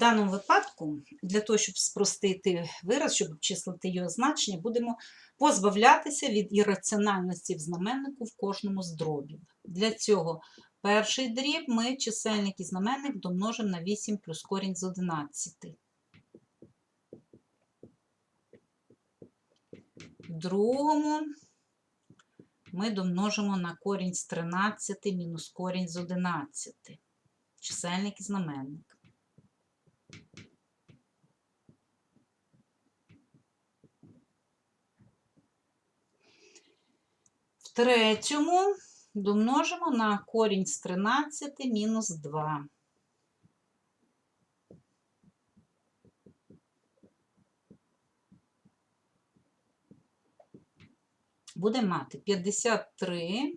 даному випадку, для того, щоб спростити вираз, щоб обчислити його значення, будемо позбавлятися від ірраціональності в знаменнику в кожному з дробів. Для цього перший дріб ми чисельник і знаменник домножимо на 8 плюс корінь з 11. В другому ми домножимо на корінь з 13 мінус корінь з 11. Чисельник і знаменник. В третьому домножимо на корінь з 13 мінус 2. Буде мати 53.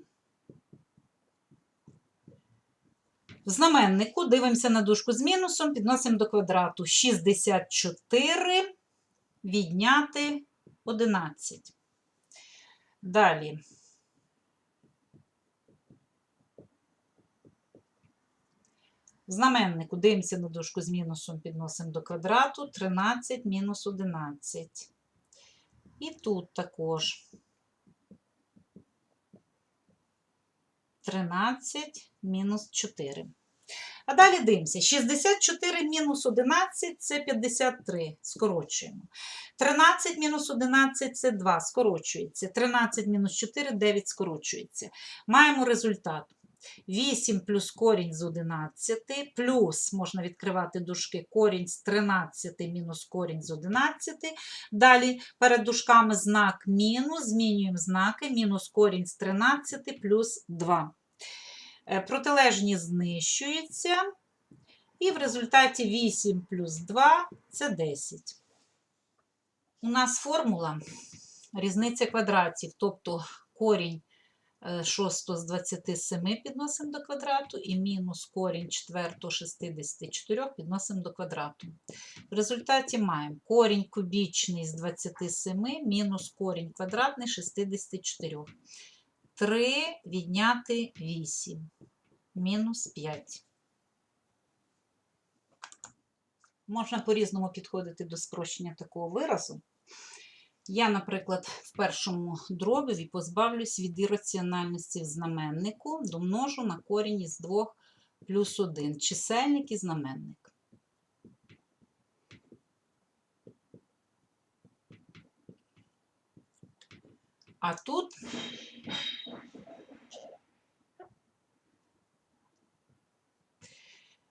В знаменнику. Дивимося на дужку з мінусом, підносимо до квадрату. 64 відняти 11. Далі. В знаменнику. Дивимося на дужку з мінусом, підносимо до квадрату. 13 мінус 11. І тут також 13 мінус 4. А далі дивимося. 64 мінус 11 це 53. Скорочуємо. 13 мінус 11 це 2. Скорочується. 13 мінус 4 9 скорочується. Маємо результат. 8 плюс корінь з 11, плюс, можна відкривати дужки, корінь з 13 мінус корінь з 11. Далі перед дужками знак мінус, змінюємо знаки, мінус корінь з 13 плюс 2. Е, Протилежні знищуються, і в результаті 8 плюс 2 це 10. У нас формула різниця квадратів, тобто корінь 6 з 27 підносимо до квадрату і мінус корінь 4 64 підносимо до квадрату. В результаті маємо корінь кубічний з 27 мінус корінь квадратний 64. 3 відняти 8 мінус 5. Можна по-різному підходити до спрощення такого виразу. Я, наприклад, в першому дробові позбавлюсь від ірраціональності в знаменнику, домножу на корінь із 2 плюс 1, чисельник і знаменник. А тут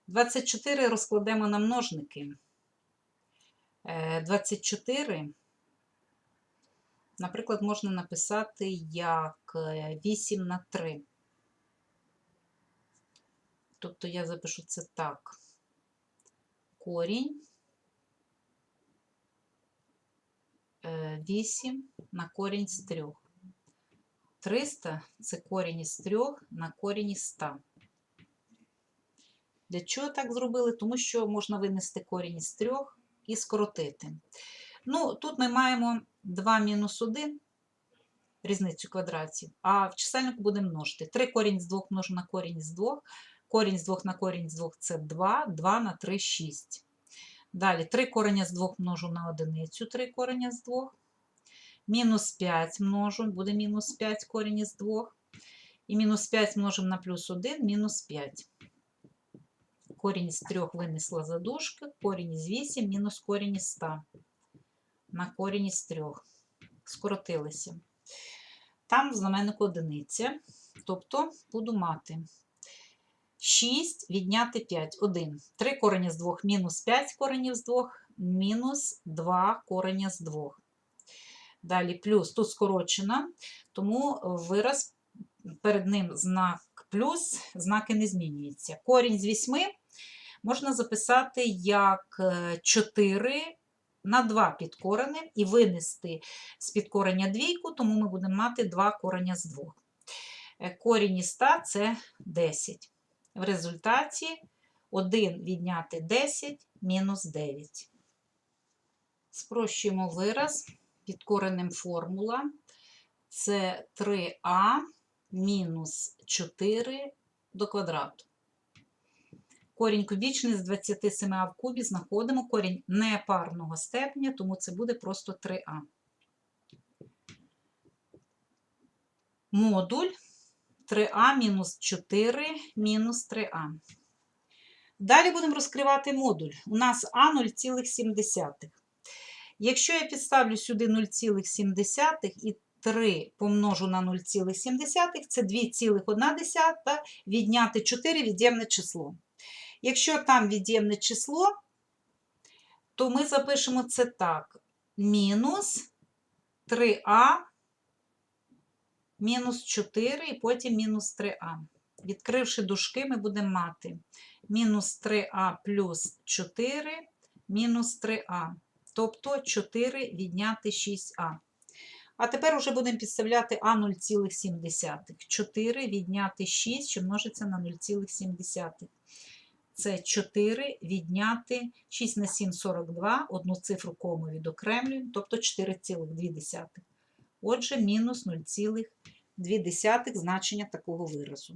Двадцять чотири розкладемо на множники. Е, 24 Наприклад, можна написати як 8 на 3. Тобто я запишу це так. Корінь 8 на корінь з 3. 300 це корінь із 3 на корінь із 100. Для чого так зробили? Тому що можна винести корінь із 3 і скоротити. Ну, тут ми маємо 2 мінус 1, різницю квадратів, а в чисельнику будемо множити. 3 корінь з 2 множу на корінь з 2. Корінь з 2 на корінь з 2 це 2, 2 на 3 6. Далі 3 кореня з 2 множу на одиницю, 3 кореня з 2. Мінус 5 множу, буде мінус 5 корінь із 2. І мінус 5 множимо на плюс 1, мінус 5. Корінь з 3 винесла за дужки, корінь із 8, мінус корінь із 100 на корінь із 3. Скоротилися. Там в одиниця, тобто буду мати 6 відняти 5, 1. 3 корення з 2 мінус 5 коренів з 2, мінус 2 кореня з 2. Далі плюс, тут скорочено, тому вираз перед ним знак плюс, знаки не змінюються. Корінь з 8 можна записати як 4 на 2 підкорені і винести з підкорення двійку, тому ми будемо мати 2 корення з 2. Корінь із 100 – це 10. В результаті 1 відняти 10 мінус 9. Спрощуємо вираз під коренем формула. Це 3а мінус 4 до квадрату. Корінь кубічний з 27а в кубі знаходимо корінь непарного степеня, тому це буде просто 3а. Модуль 3а мінус 4 мінус 3а. Далі будемо розкривати модуль. У нас А 0,7. Якщо я підставлю сюди 0,7 і 3 помножу на 0,7, це 2,1 відняти 4 від'ємне число. Якщо там від'ємне число, то ми запишемо це так: мінус 3а мінус 4 і потім мінус 3а. Відкривши дужки, ми будемо мати мінус 3а плюс 4 мінус 3а. Тобто 4 відняти 6а. А тепер вже будемо підставляти а 0,7. 4 відняти 6, що множиться на 0,7. Це 4 відняти 6 на 7 – 42, одну цифру кому відокремлюємо, тобто 4,2. Отже, мінус 0,2 значення такого виразу.